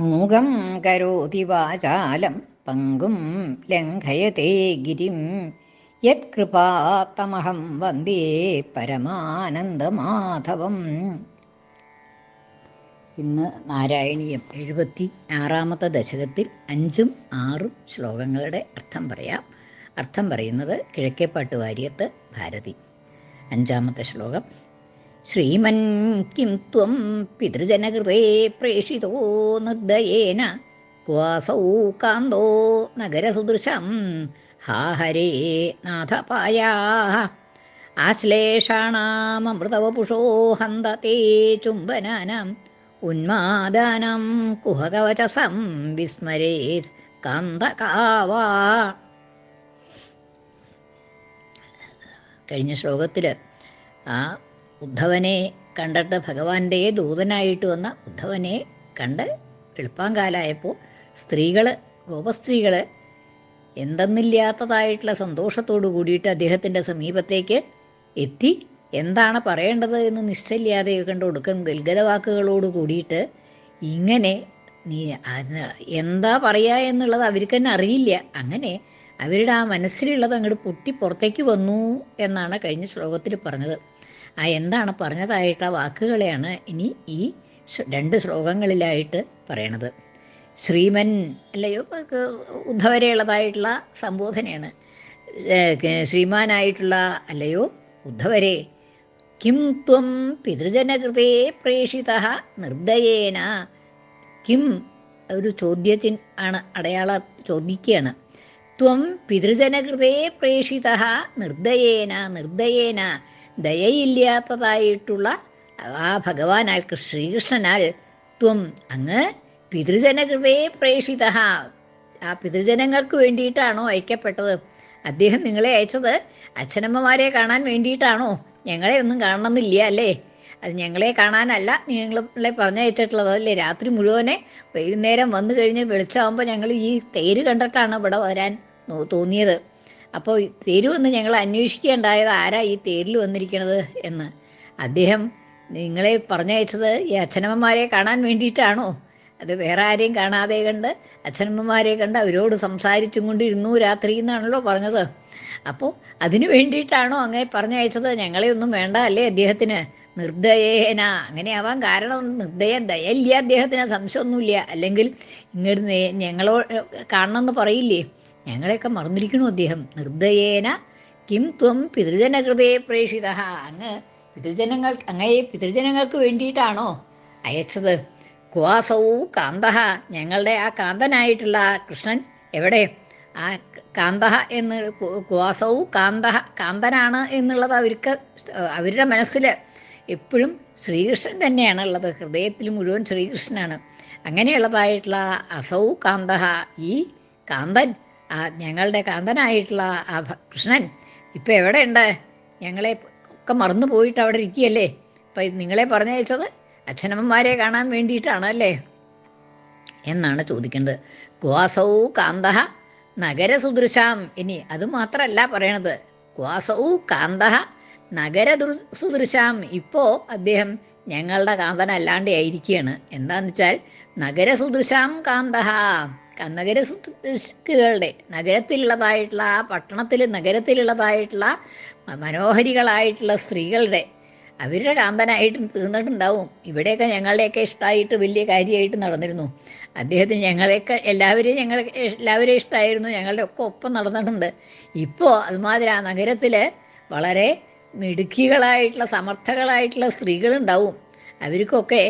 മൂകം കരോതി വാചാലം പങ്കും ലംഘയത്തെ ഗിരിം. യത്കൃപാത്തമഹം വന്ദേ പരമാനന്ദമാധവം. ഇന്ന് നാരായണീയം എഴുപത്തി ആറാമത്തെ ദശകത്തിൽ അഞ്ചും ആറും ശ്ലോകങ്ങളുടെ അർത്ഥം പറയാം. അർത്ഥം പറയുന്നത് കിഴക്കേപ്പാട്ട് വാര്യത്ത് ഭാരതി. അഞ്ചാമത്തെ ശ്ലോകം ശ്രീമൻ കിം ത്വം പിതൃജനകൃതേ പ്രേഷിതോ നിർദ്ദയേന ക്വാസൗ കാന്തോ നഗരസുദൃശം. ഹാ ഹരേ നാഥപായാ ആശ്ലേഷാണാമൃതവപുഷോ ഹന്ത തേ ചുംബനാനാം. ഉന്മാദാനം കുഹകവചസം വിസ്മരേത് കാന്തകാവാ. കഴിഞ്ഞ ശ്ലോകത്തിൽ ആ ഉദ്ധവനെ കണ്ടിട്ട് ഭഗവാന്റെ ദൂതനായിട്ട് വന്ന ഉദ്ധവനെ കണ്ട് എളുപ്പാങ്കാലായപ്പോൾ സ്ത്രീകൾ ഗോപസ്ത്രീകൾ എന്തെന്നില്ലാത്തതായിട്ടുള്ള സന്തോഷത്തോടു കൂടിയിട്ട് അദ്ദേഹത്തിന്റെ സമീപത്തേക്ക് എത്തി. എന്താണ് പറയേണ്ടത് എന്ന് നിശ്ചയില്ലാതെ കണ്ട് ഒടുക്കം ഗൽഗതവാക്കുകളോട് കൂടിയിട്ട് ഇങ്ങനെ നീ എന്താ പറയുക എന്നുള്ളത് അവർക്ക് തന്നെ അറിയില്ല. അങ്ങനെ അവരുടെ ആ മനസ്സിലുള്ളത് അങ്ങോട്ട് പൊട്ടി പുറത്തേക്ക് വന്നു എന്നാണ് കഴിഞ്ഞ ശ്ലോകത്തിൽ പറഞ്ഞത്. ആ എന്താണ് പറഞ്ഞതായിട്ട് ആ വാക്കുകളെയാണ് ഇനി ഈ രണ്ട് ശ്ലോകങ്ങളിലായിട്ട് പറയണത്. ശ്രീമൻ അല്ലയോ ഉദ്ധവരെയുള്ളതായിട്ടുള്ള സംബോധനയാണ്. ശ്രീമാനായിട്ടുള്ള അല്ലയോ ഉദ്ധവരെ കിം ത്വം പിതൃജനകൃതേ പ്രേഷിത നിർദ്ദയേന. കിം ഒരു ചോദ്യത്തിൻ ആണ് അടയാള ചോദിക്കുകയാണ്. ത്വം പിതൃജനകൃതേ പ്രേഷിത നിർദ്ദയേന നിർദ്ദയേന. ദയയില്ലാത്തതായിട്ടുള്ള ആ ഭഗവാനാൽ ശ്രീകൃഷ്ണനാൽ ത്വം അങ്ങ് പിതൃജനകൃതേ പ്രേഷിത. ആ പിതൃജനങ്ങൾക്ക് വേണ്ടിയിട്ടാണോ അയക്കപ്പെട്ടത്? അദ്ദേഹം നിങ്ങളെ അയച്ചത് അച്ഛനമ്മമാരെ കാണാൻ വേണ്ടിയിട്ടാണോ? ഞങ്ങളെ ഒന്നും കാണണമെന്നില്ല അല്ലേ? അത് ഞങ്ങളെ കാണാനല്ല നിങ്ങളെ പറഞ്ഞയച്ചിട്ടുള്ളത് അല്ലേ? രാത്രി മുഴുവനെ വൈകുന്നേരം വന്നു കഴിഞ്ഞ് വെളിച്ചാവുമ്പോൾ ഞങ്ങൾ ഈ തേര് കണ്ടിട്ടാണ് ഇവിടെ വരാൻ തോന്നിയത്. അപ്പോൾ തേര് വന്ന് ഞങ്ങൾ അന്വേഷിക്കേണ്ടായത് ആരാ ഈ തേരിൽ വന്നിരിക്കണത് എന്ന്. അദ്ദേഹം നിങ്ങളെ പറഞ്ഞയച്ചത് ഈ അച്ഛനമ്മമാരെ കാണാൻ വേണ്ടിയിട്ടാണോ? അത് വേറെ ആരെയും കാണാതെ കണ്ട് അച്ഛനമ്മമാരെ കണ്ട് അവരോട് സംസാരിച്ചും കൊണ്ടിരുന്നു രാത്രി എന്നാണല്ലോ പറഞ്ഞത്. അപ്പോൾ അതിനു വേണ്ടിയിട്ടാണോ അങ്ങനെ പറഞ്ഞയച്ചത്? ഞങ്ങളെ ഒന്നും വേണ്ട അല്ലേ അദ്ദേഹത്തിന്? നിർദ്ദയേന അങ്ങനെ ആവാൻ കാരണം നിർദ്ദയ ദയയില്ല അദ്ദേഹത്തിന്. സംശയമൊന്നുമില്ല. അല്ലെങ്കിൽ ഇങ്ങോട്ട് ഞങ്ങളോ കാണണമെന്ന് പറയില്ലേ? ഞങ്ങളെയൊക്കെ മറന്നിരിക്കുന്നു അദ്ദേഹം. നിർദ്ദയേന കിം ത്വം പിതൃജനകൃതേ പ്രേഷിത. അങ്ങ് പിതൃജനങ്ങൾ അങ്ങയെ പിതൃജനങ്ങൾക്ക് വേണ്ടിയിട്ടാണോ അയച്ചത്? ക്വാസൗ കാന്ത. ഞങ്ങളുടെ ആ കാന്തനായിട്ടുള്ള കൃഷ്ണൻ എവിടെ? ആ കാന്ത എന്ന് ക്വാസൗ കാന്ത കാന്തനാണ് എന്നുള്ളത് അവർക്ക് അവരുടെ മനസ്സിൽ എപ്പോഴും ശ്രീകൃഷ്ണൻ തന്നെയാണ് ഉള്ളത് ഹൃദയത്തിൽ മുഴുവൻ ശ്രീകൃഷ്ണനാണ്. അങ്ങനെയുള്ളതായിട്ടുള്ള അസൗ കാന്ത. ഈ കാന്തൻ ആ ഞങ്ങളുടെ കാന്തനായിട്ടുള്ള ആ കൃഷ്ണൻ ഇപ്പം എവിടെയുണ്ട്? ഞങ്ങളെ ഒക്കെ മറന്നു പോയിട്ട് അവിടെ ഇരിക്കുകയല്ലേ? ഇപ്പം നിങ്ങളെ പറഞ്ഞയച്ചത് അച്ഛനമ്മമാരെ കാണാൻ വേണ്ടിയിട്ടാണ് അല്ലേ? എന്നാണ് ചോദിക്കുന്നത് ക്വാസൗ കാന്ത നഗരസുദൃശാം. ഇനി അത് മാത്രമല്ല പറയണത്. ക്വാസൗ കാന്ത നഗരദൃ സുദൃശാം ഇപ്പോൾ അദ്ദേഹം ഞങ്ങളുടെ കാന്തനല്ലാണ്ട് ആയിരിക്കുകയാണ്. എന്താന്ന് വെച്ചാൽ നഗരസുദൃശാം കാന്ത നഗരസുകളുടെ നഗരത്തിലുള്ളതായിട്ടുള്ള ആ പട്ടണത്തിൽ നഗരത്തിലുള്ളതായിട്ടുള്ള മനോഹരികളായിട്ടുള്ള സ്ത്രീകളുടെ അവരുടെ കാന്തനായിട്ട് തീർന്നിട്ടുണ്ടാവും. ഇവിടെയൊക്കെ ഞങ്ങളുടെയൊക്കെ ഇഷ്ടമായിട്ട് വലിയ കാര്യമായിട്ട് നടന്നിരുന്നു. അദ്ദേഹത്തിന് ഞങ്ങളെയൊക്കെ എല്ലാവരെയും ഞങ്ങൾ എല്ലാവരെയും ഇഷ്ടമായിരുന്നു ഞങ്ങളുടെ ഒക്കെ ഒപ്പം നടന്നിട്ടുണ്ട്. ഇപ്പോൾ അതുമാതിരി ആ നഗരത്തിൽ വളരെ മിടുക്കികളായിട്ടുള്ള സമർത്ഥകളായിട്ടുള്ള സ്ത്രീകളുണ്ടാവും. അവർക്കൊക്കെ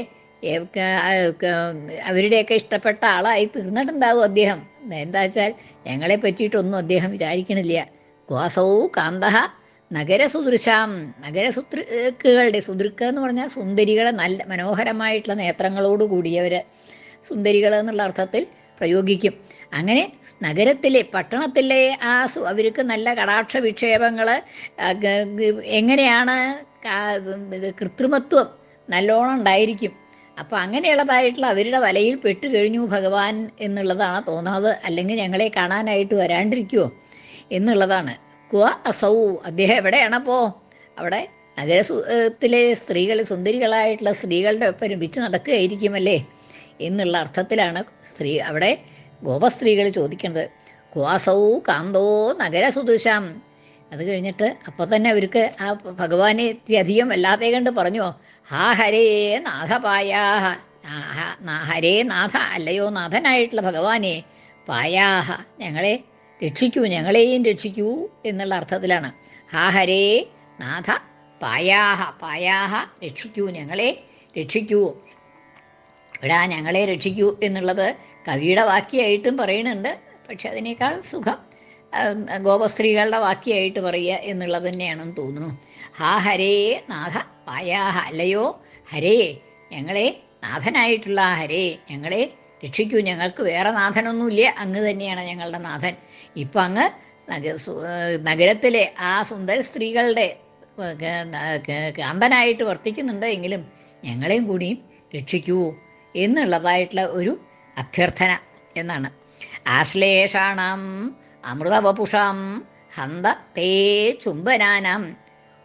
അവരുടെയൊക്കെ ഇഷ്ടപ്പെട്ട ആളായി തീർന്നിട്ടുണ്ടാവും അദ്ദേഹം. എന്താ വെച്ചാൽ ഞങ്ങളെ പറ്റിയിട്ടൊന്നും അദ്ദേഹം വിചാരിക്കണില്ല. ഗോസവും കാന്തഹ നഗരസുദൃശാം നഗരസുദൃക്കുകളുടെ സുദൃക്ക എന്ന് പറഞ്ഞാൽ സുന്ദരികളെ നല്ല മനോഹരമായിട്ടുള്ള നേത്രങ്ങളോട് കൂടിയവർ സുന്ദരികൾ എന്നുള്ള അർത്ഥത്തിൽ പ്രയോഗിക്കും. അങ്ങനെ നഗരത്തിലെ പട്ടണത്തിലെ ആ അവർക്ക് നല്ല കടാക്ഷ വിക്ഷേപങ്ങൾ എങ്ങനെയാണ് കൃത്രിമത്വം നല്ലോണം ഉണ്ടായിരിക്കും. അപ്പോൾ അങ്ങനെയുള്ളതായിട്ടുള്ള അവരുടെ വലയിൽ പെട്ട് കഴിഞ്ഞു ഭഗവാൻ എന്നുള്ളതാണ് തോന്നുന്നത്. അല്ലെങ്കിൽ ഞങ്ങളെ കാണാനായിട്ട് വരാണ്ടിരിക്കുമോ എന്നുള്ളതാണ്. ക്വ അസൗ. അദ്ദേഹം എവിടെയാണപ്പോ അവിടെ നഗരത്തിലെ സ്ത്രീകൾ സുന്ദരികളായിട്ടുള്ള സ്ത്രീകളുടെ ഒപ്പം രമിച്ച് നടക്കുകയായിരിക്കുമല്ലേ എന്നുള്ള അർത്ഥത്തിലാണ് സ്ത്രീ അവിടെ ഗോപസ്ത്രീകൾ ചോദിക്കുന്നത്. ക്വാസൗ കാന്തോ നഗരസുദുശം. അത് കഴിഞ്ഞിട്ട് അപ്പോൾ തന്നെ അവർക്ക് ആ ഭഗവാനെ അധികം വല്ലാതെ കണ്ട് പറഞ്ഞു? ഹാ ഹരേ നാഥപായാഹ ഹരേ നാഥ അല്ലയോ നാഥനായിട്ടുള്ള ഭഗവാനെ പായാഹ ഞങ്ങളെ രക്ഷിക്കൂ ഞങ്ങളെയും രക്ഷിക്കൂ എന്നുള്ള അർത്ഥത്തിലാണ്. ഹാ ഹരേ നാഥ പായാഹ പായാഹ രക്ഷിക്കൂ ഞങ്ങളെ രക്ഷിക്കൂ. ഇവിടെ ഞങ്ങളെ രക്ഷിക്കൂ എന്നുള്ളത് കവിയുടെ വാക്യായിട്ടും പറയുന്നുണ്ട്. പക്ഷെ അതിനേക്കാൾ സുഖം ആ, ഗോപസ്ത്രീകളുടെ വാക്യായിട്ട് പറയുക എന്നുള്ളത് തന്നെയാണെന്ന് തോന്നുന്നു. ഹാ ഹരേ നാഥ പായാഹ അല്ലയോ? ഹരേ ഞങ്ങളെ നാഥനായിട്ടുള്ള ഹരേ ഞങ്ങളെ രക്ഷിക്കൂ. ഞങ്ങൾക്ക് വേറെ നാഥനൊന്നുമില്ല. അങ്ങ് തന്നെയാണ് ഞങ്ങളുടെ നാഥൻ. ഇപ്പം അങ്ങ് നഗ നഗരത്തിലെ ആ സുന്ദര സ്ത്രീകളുടെ കാന്തനായിട്ട് വർത്തിക്കുന്നുണ്ട് എങ്കിലും ഞങ്ങളെയും കൂടി രക്ഷിക്കൂ എന്നുള്ളതായിട്ടുള്ള ഒരു അഭ്യർത്ഥന എന്നാണ്. ആശ്ലേഷാണം അമൃതവപുഷാം ഹന്ത തേ ചുംബനാനാം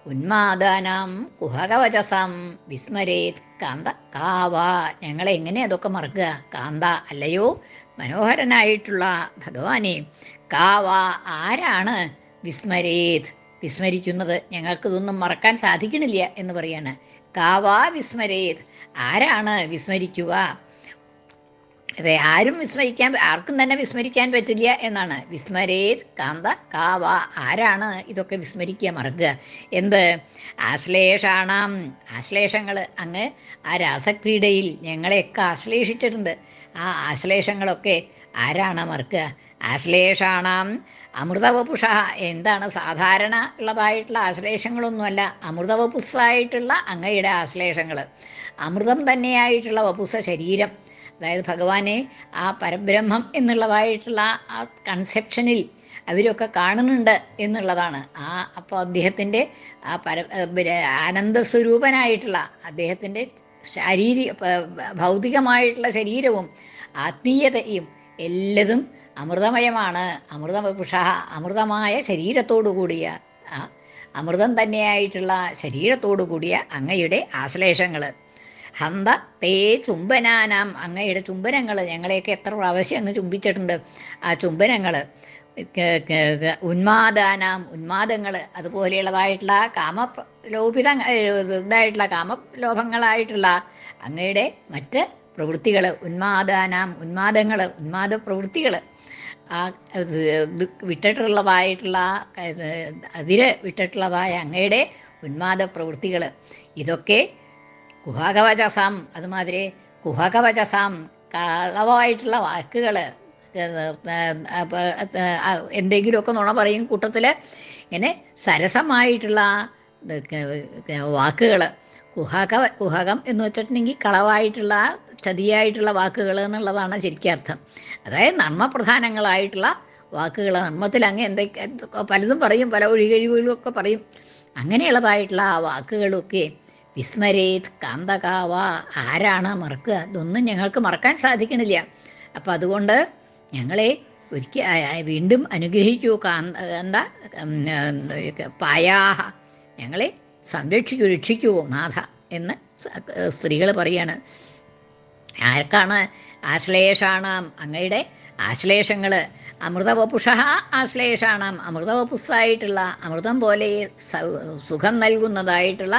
ഉന്മാദാനാം കുഹകവചസാം. വിസ്മരേത് കാന്ത. കാവാ. ഞങ്ങളെ എങ്ങനെ അതൊക്കെ മറക്കുക? കാന്ത അല്ലയോ? മനോഹരനായിട്ടുള്ള ഭഗവാനെ. കാവാ. ആരാണ് വിസ്മരേത്? വിസ്മരിക്കുന്നത് ഞങ്ങൾക്കിതൊന്നും മറക്കാൻ സാധിക്കണില്ല എന്ന് പറയാണ്. കാവാ വിസ്മരേത്. ആരാണ് വിസ്മരിക്കുക? അതെ ആരും വിസ്മരിക്കാൻ ആർക്കും തന്നെ വിസ്മരിക്കാൻ പറ്റില്ല എന്നാണ്. വിസ്മരേജ് കാന്ത കാവ ആരാണ് ഇതൊക്കെ വിസ്മരിക്കുക മറക്കുക? എന്ത്? ആശ്ലേഷാണാം ആശ്ലേഷങ്ങൾ അങ്ങ് ആ രാസക്രീഡയിൽ ഞങ്ങളെയൊക്കെ ആശ്ലേഷിച്ചിട്ടുണ്ട്. ആ ആശ്ലേഷങ്ങളൊക്കെ ആരാണ് മറക്കുക? ആശ്ലേഷാണാം അമൃതവപുഷ. എന്താണ് സാധാരണ ഉള്ളതായിട്ടുള്ള ആശ്ലേഷങ്ങളൊന്നുമല്ല അമൃതവപുസ്സായിട്ടുള്ള അങ്ങയുടെ ആശ്ലേഷങ്ങൾ അമൃതം തന്നെയായിട്ടുള്ള വപുസ ശരീരം. അതായത് ഭഗവാനെ ആ പരബ്രഹ്മം എന്നുള്ളതായിട്ടുള്ള ആ കൺസെപ്ഷനിൽ അവരൊക്കെ കാണുന്നുണ്ട് എന്നുള്ളതാണ്. ആ അപ്പോൾ അദ്ദേഹത്തിന്റെ ആ പര ആനന്ദസ്വരൂപനായിട്ടുള്ള അദ്ദേഹത്തിന്റെ ശാരീരിക ഭൗതികമായിട്ടുള്ള ശരീരവും ആത്മീയതയും എല്ലതും അമൃതമയമാണ്. അമൃതപുഷ അമൃതമായ ശരീരത്തോടു കൂടിയ അമൃതം തന്നെയായിട്ടുള്ള ശരീരത്തോടു കൂടിയ അങ്ങയുടെ ആശ്ലേഷങ്ങൾ ഹന്ത തേ ചുംബനാനാം. അങ്ങയുടെ ചുംബനങ്ങൾ ഞങ്ങളെയൊക്കെ എത്ര പ്രാവശ്യം അങ്ങ് ചുംബിച്ചിട്ടുണ്ട്. ആ ചുംബനങ്ങൾ ഉന്മാദാനാം ഉന്മാദങ്ങൾ അതുപോലെയുള്ളതായിട്ടുള്ള കാമ ലോഭിത ഇതായിട്ടുള്ള കാമലോഭങ്ങളായിട്ടുള്ള അങ്ങയുടെ മറ്റ് പ്രവൃത്തികൾ ഉന്മാദാനാം ഉന്മാദങ്ങൾ ഉന്മാദ പ്രവൃത്തികൾ ആ വിട്ടിട്ടുള്ളതായിട്ടുള്ള അതിര് വിട്ടിട്ടുള്ളതായ അങ്ങയുടെ ഉന്മാദ പ്രവൃത്തികൾ ഇതൊക്കെ കുഹകവചസാം അതുമാതിരി കുഹകവചസാം കളവായിട്ടുള്ള വാക്കുകൾ എന്തെങ്കിലുമൊക്കെ നുണ പറയും കൂട്ടത്തിൽ ഇങ്ങനെ സരസമായിട്ടുള്ള വാക്കുകൾ കുഹക കുഹകം എന്ന് വെച്ചിട്ടുണ്ടെങ്കിൽ കളവായിട്ടുള്ള ചതിയായിട്ടുള്ള വാക്കുകൾ എന്നുള്ളതാണ് ശരിക്കും അർത്ഥം. അതായത് നന്മപ്രധാനങ്ങളായിട്ടുള്ള വാക്കുകൾ നന്മത്തിൽ അങ്ങ് എന്തൊക്കെ പലതും പറയും പല ഒഴികഴിവുകളും ഒക്കെ പറയും. അങ്ങനെയുള്ളതായിട്ടുള്ള ആ വാക്കുകളൊക്കെ വിസ്മരേത് കാന്തകാവ. ആരാണ് മറക്കുക? ഇതൊന്നും ഞങ്ങൾക്ക് മറക്കാൻ സാധിക്കണില്ല. അപ്പം അതുകൊണ്ട് ഞങ്ങളെ ഒരിക്കൽ വീണ്ടും അനുഗ്രഹിക്കൂ. കാന്ത എന്താ പായാഹ. ഞങ്ങളെ സംരക്ഷിക്കൂ രക്ഷിക്കൂ നാഥ എന്ന് സ്ത്രീകൾ പറയാണ്. ആർക്കാണ് ആശ്ലേഷാണാം അങ്ങയുടെ ആശ്ലേഷങ്ങൾ അമൃതവപുഷ ആശ്ലേഷാണ്. അമൃതവപുസ്സായിട്ടുള്ള അമൃതം പോലെ സുഖം നൽകുന്നതായിട്ടുള്ള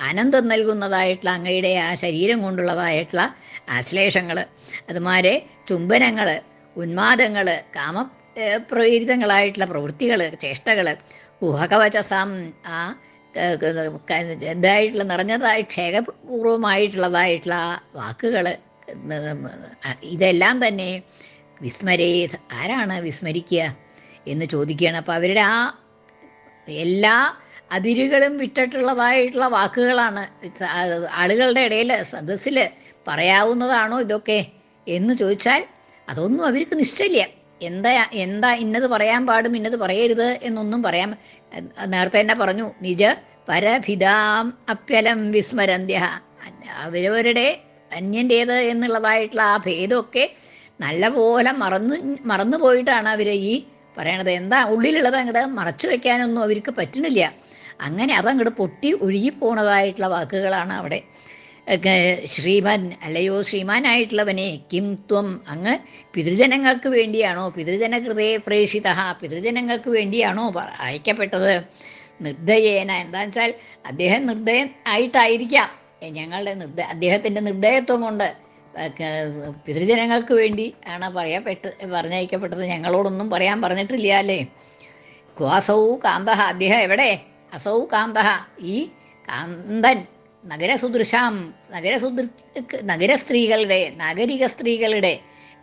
ആനന്ദം നൽകുന്നതായിട്ടുള്ള അങ്ങയുടെ ആ ശരീരം കൊണ്ടുള്ളതായിട്ടുള്ള ആശ്ലേഷങ്ങൾ അതുമാരെ ചുംബനങ്ങൾ ഉന്മാദങ്ങൾ കാമ പ്രേരിതങ്ങളായിട്ടുള്ള പ്രവൃത്തികൾ ചേഷ്ടകൾ കുഹകവചസാം ആ ഇതായിട്ടുള്ള നിറഞ്ഞതായി ക്ഷേകപൂർവമായിട്ടുള്ളതായിട്ടുള്ള വാക്കുകൾ ഇതെല്ലാം തന്നെ വിസ്മരേ ആരാണ് വിസ്മരിക്കുക എന്ന് ചോദിക്കുകയാണ്. അപ്പോൾ അവരുടെ ആ എല്ലാ അതിരുകളും വിട്ടിട്ടുള്ളതായിട്ടുള്ള വാക്കുകളാണ് ആളുകളുടെ ഇടയിൽ സദസ്സിൽ പറയാവുന്നതാണോ ഇതൊക്കെ എന്ന് ചോദിച്ചാൽ അതൊന്നും അവർക്ക് നിശ്ചയില്ല. എന്താ എന്താ ഇന്നത് പറയാൻ പാടും ഇന്നത് പറയരുത് എന്നൊന്നും പറയാൻ നേരത്തെ തന്നെ പറഞ്ഞു നിജ പരഭിതാം അപ്യലം വിസ്മരന്ത്യ അവരവരുടെ അന്യന്റേത് എന്നുള്ളതായിട്ടുള്ള ആ ഭേദമൊക്കെ നല്ലപോലെ മറന്നു മറന്നു പോയിട്ടാണ് അവർ ഈ പറയണത്. എന്താ ഉള്ളിലുള്ളത് അങ്ങോട്ട് മറച്ചു വെക്കാനൊന്നും അവർക്ക് പറ്റണില്ല അങ്ങനെ അതങ്ങോട്ട് പൊട്ടി ഒഴുകിപ്പോണതായിട്ടുള്ള വാക്കുകളാണ് അവിടെ. ശ്രീമൻ അല്ലയോ ശ്രീമാനായിട്ടുള്ളവനെ കിം ത്വം അങ്ങ് പിതൃജനങ്ങൾക്ക് വേണ്ടിയാണോ പിതൃജനകൃതയെ പ്രേഷിത പിതൃജനങ്ങൾക്ക് വേണ്ടിയാണോ അയക്കപ്പെട്ടത്? നിർദ്ദയേന. എന്താണെന്ന് വെച്ചാൽ അദ്ദേഹം നിർദ്ദയൻ ആയിട്ടായിരിക്കാം. ഞങ്ങളുടെ നിർദ്ദ അദ്ദേഹത്തിന്റെ നിർദ്ദയത്വം കൊണ്ട് പിതൃജനങ്ങൾക്ക് വേണ്ടി ആണ് പറയപ്പെട്ട് പറഞ്ഞയക്കപ്പെട്ടത്. ഞങ്ങളോടൊന്നും പറയാൻ പറഞ്ഞിട്ടില്ല അല്ലേ? ക്വാസൗ കാന്തഹ അദ്ദേഹം എവിടെ? അസൗ കാന്തഹ. ഈ കാന്തൻ നഗരസുദൃശാം നഗരസുദൃ നഗര സ്ത്രീകളുടെ നാഗരിക സ്ത്രീകളുടെ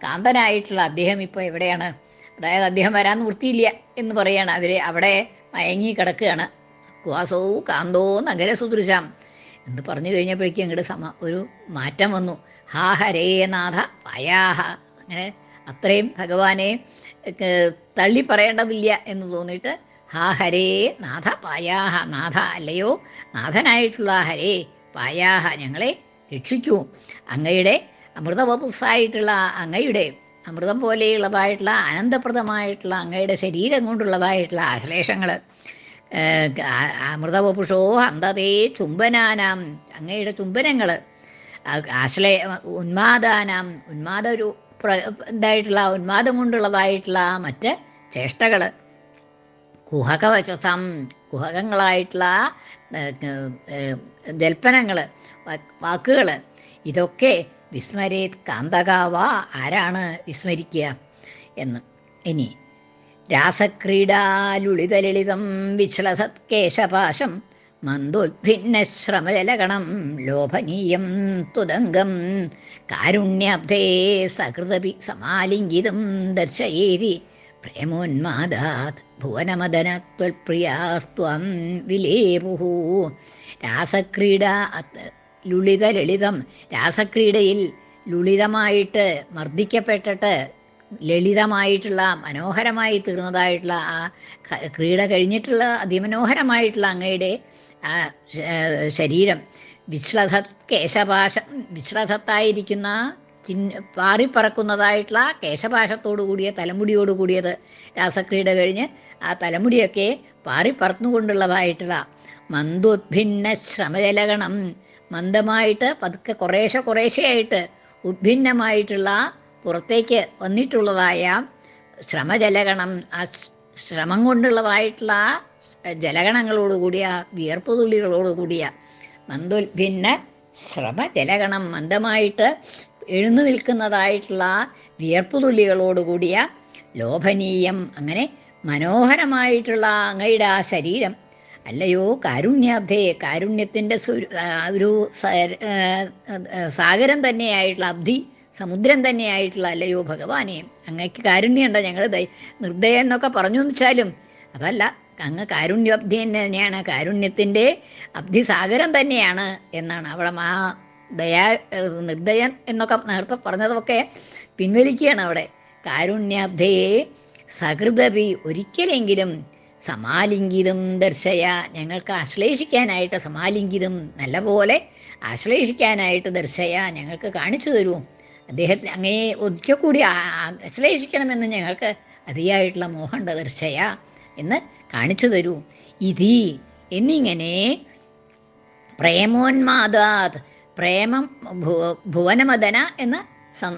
കാന്തനായിട്ടുള്ള അദ്ദേഹം ഇപ്പോൾ എവിടെയാണ്? അതായത് അദ്ദേഹം വരാൻ നിർത്തിയില്ല എന്ന് പറയാണ്. അവർ അവിടെ മയങ്ങി കിടക്കുകയാണ്. ക്വാസോ കാന്തോ നഗരസുദൃശാം എന്ന് പറഞ്ഞു കഴിഞ്ഞപ്പോഴേക്കും അങ്ങോട്ട് സമ ഒരു മാറ്റം വന്നു. ഹാ ഹരേ നാഥ പയാഹ അങ്ങനെ അത്രയും ഭഗവാനെ തള്ളി പറയേണ്ടതില്ല എന്ന് തോന്നിയിട്ട് ഹാ ഹരേ നാഥ പായാഹ നാഥ അല്ലയോ? നാഥനായിട്ടുള്ള ഹരേ പായാഹ ഞങ്ങളെ രക്ഷിക്കൂ. അങ്ങയുടെ അമൃതവപുസ്സായിട്ടുള്ള അങ്ങയുടെ അമൃതം പോലെയുള്ളതായിട്ടുള്ള അനന്തപ്രദമായിട്ടുള്ള അങ്ങയുടെ ശരീരം കൊണ്ടുള്ളതായിട്ടുള്ള ആശ്ലേഷങ്ങൾ അമൃതവപുഷോ അന്തതേ ചുംബനാനാം അങ്ങയുടെ ചുംബനങ്ങൾ ആശ്ലേ ഉന്മാദാനം ഉന്മാദ ഒരു ഇതായിട്ടുള്ള ഉന്മാദം കൊണ്ടുള്ളതായിട്ടുള്ള മറ്റ് ചേഷ്ടകൾ കുഹകവചസം കുഹകങ്ങളായിട്ടുള്ള ജൽപ്പനങ്ങൾ വാക്കുകൾ ഇതൊക്കെ വിസ്മരേത് കാന്തകാവ ആരാണ് വിസ്മരിക്കുക എന്ന്. ഇനി രാസക്രീഡാലുളിതലളിതം വിശ്ലസത് കേശപാശം മന്ദോദ്ഭിന്നശ്രമജലഗണം ലോഭനീയം തുദംഗം കാരുണ്യാബ്ധേ സകൃതപി സമാലിംഗിതം ദർശയേരി പ്രേമോന്മാദാത് ഭുവനമദന ത്വൽപ്രിയാസ്ത്വം വിലേപുഹു. രാസക്രീഡ ലുളിത ലളിതം രാസക്രീഡയിൽ ലുളിതമായിട്ട് മർദ്ദിക്കപ്പെട്ടിട്ട് ലളിതമായിട്ടുള്ള മനോഹരമായി തീർന്നതായിട്ടുള്ള ആ ക്രീഡ കഴിഞ്ഞിട്ടുള്ള അതിമനോഹരമായിട്ടുള്ള അങ്ങയുടെ ആ ശരീരം. വിശ്ലസ കേശപാശ വിശ്ലസത്തായിരിക്കുന്ന ചിന് പാറിപ്പറക്കുന്നതായിട്ടുള്ള കേശപാശത്തോടു കൂടിയ തലമുടിയോട് കൂടിയത് രാസക്രീഡ കഴിഞ്ഞ് ആ തലമുടിയൊക്കെ പാറിപ്പറന്നുകൊണ്ടുള്ളതായിട്ടുള്ള മന്ദോദ്ഭിന്ന ശ്രമജലഗണം മന്ദമായിട്ട് പതുക്കെ കുറേശ്ശെ കുറേശ്ശെയായിട്ട് ഉദ്ഭിന്നമായിട്ടുള്ള പുറത്തേക്ക് വന്നിട്ടുള്ളതായ ശ്രമജലഗണം ആ ശ്രമം കൊണ്ടുള്ളതായിട്ടുള്ള ജലഗണങ്ങളോടുകൂടിയ വിയർപ്പ് തുള്ളികളോടുകൂടിയ ശ്രമ ജലഗണം മന്ദമായിട്ട് എഴുന്നു നിൽക്കുന്നതായിട്ടുള്ള വിയർപ്പ് തുള്ളികളോടുകൂടിയ ലോഭനീയം അങ്ങനെ മനോഹരമായിട്ടുള്ള അങ്ങയുടെ ആ ശരീരം. അല്ലയോ കാരുണ്യാബ്ധേ കാരുണ്യത്തിന്റെ ഒരു സാഗരം തന്നെയായിട്ടുള്ള അബ്ധി സമുദ്രം തന്നെയായിട്ടുള്ള അല്ലയോ ഭഗവാനെ അങ്ങക്ക് കാരുണ്യമുണ്ടോ ഞങ്ങൾ നിർദ്ദയം എന്നൊക്കെ പറഞ്ഞു വെച്ചാലും അതല്ല. അങ്ങ് കാരുണ്യബ്ധി തന്നെയാണ് കാരുണ്യത്തിന്റെ അബ്ധിസാഗരം തന്നെയാണ് എന്നാണ് അവിടെ മാ ദയാ നിർദ്ദയൻ എന്നൊക്കെ നേരത്തെ പറഞ്ഞതൊക്കെ പിൻവലിക്കുകയാണ് അവിടെ. കാരുണ്യാബ്ധയെ സഹൃദപി ഒരിക്കലെങ്കിലും സമാലിംഗിതം ദർശയ ഞങ്ങൾക്ക് ആശ്ലേഷിക്കാനായിട്ട് സമാലിംഗിതം നല്ലപോലെ ആശ്ലേഷിക്കാനായിട്ട് ദർശയ ഞങ്ങൾക്ക് കാണിച്ചു തരൂ. അദ്ദേഹത്തെ അങ്ങേ ഒരിക്കൽ കൂടി ആശ്ലേഷിക്കണമെന്ന് ഞങ്ങൾക്ക് അതിയായിട്ടുള്ള മോഹണ്ട ദർശയ എന്ന് കാണിച്ചു തരൂ. ഇതി എന്നിങ്ങനെ പ്രേമോന്മാദാത് പ്രേമം ഭുവനമദന എന്ന സം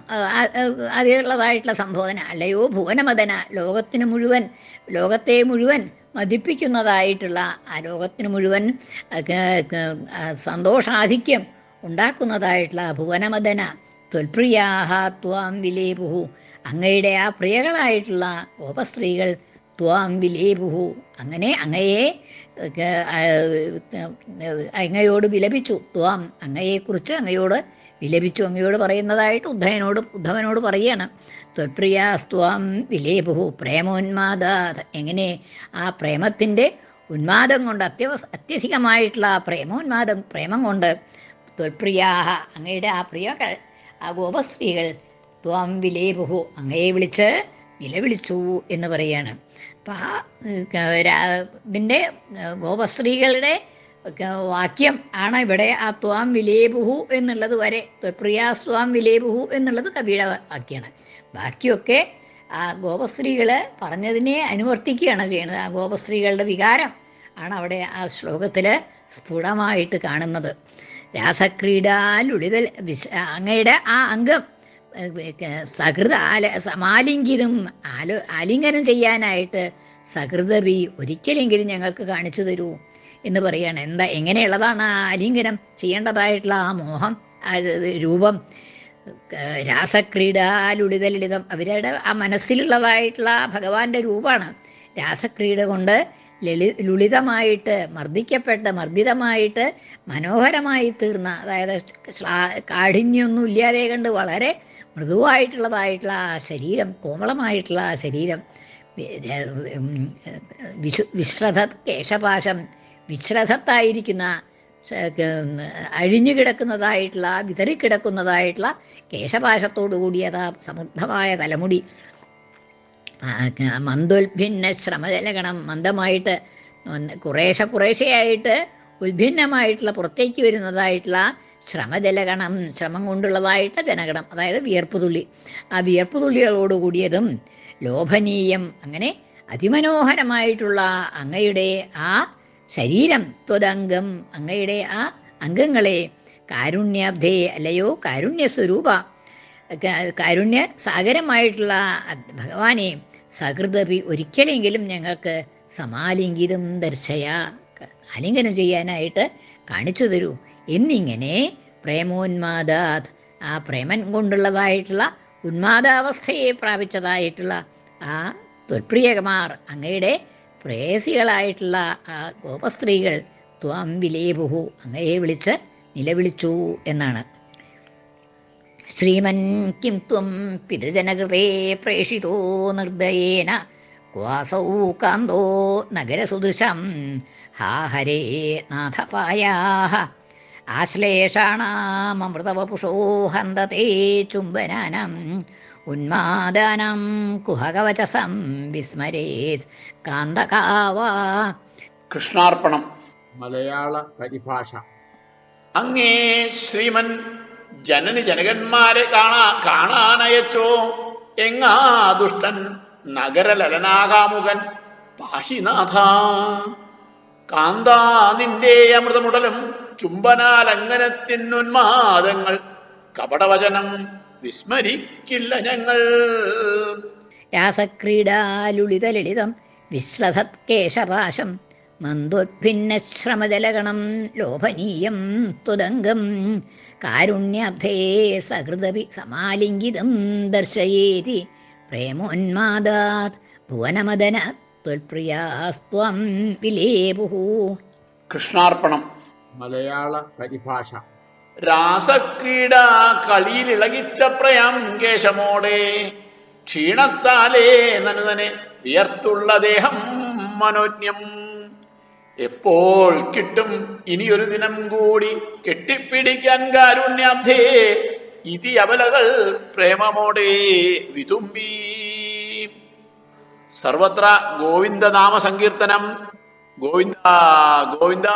അതിലുള്ളതായിട്ടുള്ള സംബോധന അല്ലയോ ഭുവനമദന ലോകത്തിന് മുഴുവൻ ലോകത്തെ മുഴുവൻ മതിപ്പിക്കുന്നതായിട്ടുള്ള ആ ലോകത്തിന് മുഴുവൻ സന്തോഷാധിക്യം ഉണ്ടാക്കുന്നതായിട്ടുള്ള ഭുവനമദന ത്വൽപ്രിയാഹ ത്വാം വിലേപുഹു. അങ്ങയുടെ ആ പ്രിയകളായിട്ടുള്ള ഗോപസ്ത്രീകൾ ത്വാം വിലേപുഹു അങ്ങനെ അങ്ങയെ അങ്ങയോട് വിലപിച്ചു. ത്വാം അങ്ങയെക്കുറിച്ച് അങ്ങയോട് വിലപിച്ചു. അങ്ങയോട് പറയുന്നതായിട്ട് ഉദ്ധവനോട് ഉദ്ധവനോട് പറയുകയാണ് ത്വപ്രിയാസ്ത്വാം വിലേപുഹു പ്രേമോന്മാദാത്. എങ്ങനെ? ആ പ്രേമത്തിന്റെ ഉന്മാദം കൊണ്ട് അത്യവ അത്യധികമായിട്ടുള്ള ആ പ്രേമോന്മാദം പ്രേമം കൊണ്ട് ത്വൽപ്രിയാഹ അങ്ങയുടെ ആ പ്രിയ ആ ഗോപസ്ത്രീകൾ ത്വാം വിലേപുഹു അങ്ങയെ വിളിച്ച് നിലവിളിച്ചു എന്ന് പറയാണ്. രാ- ഇതിന്റെ ഗോപസ്ത്രീകളുടെ വാക്യം ആണ് ഇവിടെ ആ ത്വാം വിലേബുഹു എന്നുള്ളത് വരെ പ്രിയാ സ്വാം വിലേബുഹു എന്നുള്ളത് കവിയുടെ വാക്യമാണ് ബാക്കിയൊക്കെ ആ ഗോപസ്ത്രീകൾ പറഞ്ഞതിനെ അനുവർത്തിക്കുകയാണ് ചെയ്യുന്നത്. ആ ഗോപസ്ത്രീകളുടെ വികാരം ആണ് അവിടെ ആ ശ്ലോകത്തിൽ സ്ഫുടമായിട്ട് കാണുന്നത്. രാസക്രീഡാലുളിതൽ വിശ അങ്ങയുടെ ആ അംഗം സഹൃദ ആല സമാലിംഗിതം ആലോ ആലിംഗനം ചെയ്യാനായിട്ട് സഹൃദവി ഒരിക്കലെങ്കിലും ഞങ്ങൾക്ക് കാണിച്ചു തരൂ എന്ന് പറയാണ്. എന്താ എങ്ങനെയുള്ളതാണ് ആ ആലിംഗനം? ചെയ്യേണ്ടതായിട്ടുള്ള ആ മോഹം രൂപം രാസക്രീഡാലുളിത ലളിതം അവരുടെ ആ മനസ്സിലുള്ളതായിട്ടുള്ള ഭഗവാന്റെ രൂപമാണ്. രാസക്രീഡ കൊണ്ട് ലളി ലുളിതമായിട്ട് മർദ്ദിക്കപ്പെട്ട് മർദ്ദിതമായിട്ട് മനോഹരമായി തീർന്ന അതായത് കാഠിന്യൊന്നും ഇല്ലാതെ കണ്ട് വളരെ മൃദുവായിട്ടുള്ളതായിട്ടുള്ള ആ ശരീരം കോമളമായിട്ടുള്ള ആ ശരീരം വിശു വിശ്രഥ കേശപാശം വിശ്രഥത്തായിരിക്കുന്ന അഴിഞ്ഞു കിടക്കുന്നതായിട്ടുള്ള വിതറിക്കിടക്കുന്നതായിട്ടുള്ള കേശപാശത്തോടു കൂടിയത് സമൃദ്ധമായ തലമുടി. മന്ദുൽഭിന്ന ശ്രമജലഗണം മന്ദമായിട്ട് കുറേശ കുറേശ്ശെ കുറേശ്ശെയായിട്ട് ഉത്ഭിന്നമായിട്ടുള്ള പുറത്തേക്ക് വരുന്നതായിട്ടുള്ള ശ്രമജലഗണം ശ്രമം കൊണ്ടുള്ളതായിട്ട് ജനഗണം അതായത് വിയർപ്പുതുള്ളി ആ വിയർപ്പുതുള്ളികളോട് കൂടിയതും ലോഭനീയം അങ്ങനെ അതിമനോഹരമായിട്ടുള്ള അങ്ങയുടെ ആ ശരീരം ത്വതംഗം അങ്ങയുടെ ആ അംഗങ്ങളെ കാരുണ്യാബ്ധേ അല്ലയോ കാരുണ്യസ്വരൂപ കാരുണ്യ സാഗരമായിട്ടുള്ള ഭഗവാനെ സഹൃദപി ഒരിക്കലെങ്കിലും ഞങ്ങൾക്ക് സമാലിംഗിതം ദർശയ ആലിംഗനം ചെയ്യാനായിട്ട് കാണിച്ചു തരൂ. എന്നിങ്ങനെ പ്രേമോന്മാദാത് ആ പ്രേമൻ കൊണ്ടുള്ളതായിട്ടുള്ള ഉന്മാദാവസ്ഥയെ പ്രാപിച്ചതായിട്ടുള്ള ആ തൊൽപ്രിയകുമാർ അങ്ങയുടെ പ്രേസികളായിട്ടുള്ള ആ ഗോപസ്ത്രീകൾ ത്വാം വിലേപുഹു അങ്ങയെ വിളിച്ച് നിലവിളിച്ചു എന്നാണ്. ശ്രീമൻ കിം ത്വം പിതൃജനകൃതേ പ്രേഷിതോ നിർദ്ദയേന ക്വാസൗ കാന്തോ നഗരസുദൃശം ഹാ ഹരേ ആശ്ലേഷാണാമൃതവപുഷോ ചുംബനാനം ഉന്മാദാനം കുഹകവചസം വിസ്മരേത് കാന്തകാവ. കൃഷ്ണാർപ്പണം. മലയാള പരിഭാഷ. അങ്ങേ ശ്രീമൻ ജനനി ജനകന്മാരെ കാണാ കാണാനയച്ചോ? എങ്ങാ ദുഷ്ടൻ നഗരലലനാകാമുകൻ പാശിനാഥ. കാന്താ നിന്റെ അമൃതമുടലും ചുംബനാലംഘനത്തിനുന്മാദങ്ങൾ കപടവചനം വിസ്മരിക്കില്ല ഞങ്ങൾ. രാസക്രീഡാലുളിത ലളിതം വിശ്രസത്കേശപാശം മന്ദോദ്ഭിന്നശ്രമജലഗണം ലോഭനീയം തുദംഗം കാരുണ്യാബ്ധേ സഹൃദപി സമാലിംഗിതം ദർശയേതി പ്രേമോന്മാദാത് ഭുവനമദന ത്വൽപ്രിയാസ്ത്വം വിലേപുഹു കൃഷ്ണാർപ്പണം. മലയാള പരിഭാഷ. രാസക്രീഡ കളിയിൽ ഇളകിച്ച പ്രയം കേശമോടെ ക്ഷീണത്താലേ നനുതനെ വിയർത്തുള്ള ദേഹം മനോജ്ഞം. എപ്പോൾ കിട്ടും ഇനിയൊരു ദിനം കൂടി കെട്ടിപ്പിടിക്കാൻ കാരുണ്യാബ്ധേ ഇതി അവലകൾ പ്രേമമോടെ വിതുമ്പി. സർവത്ര ഗോവിന്ദനാമ സങ്കീർത്തനം ഗോവിന്ദ ഗോവിന്ദ.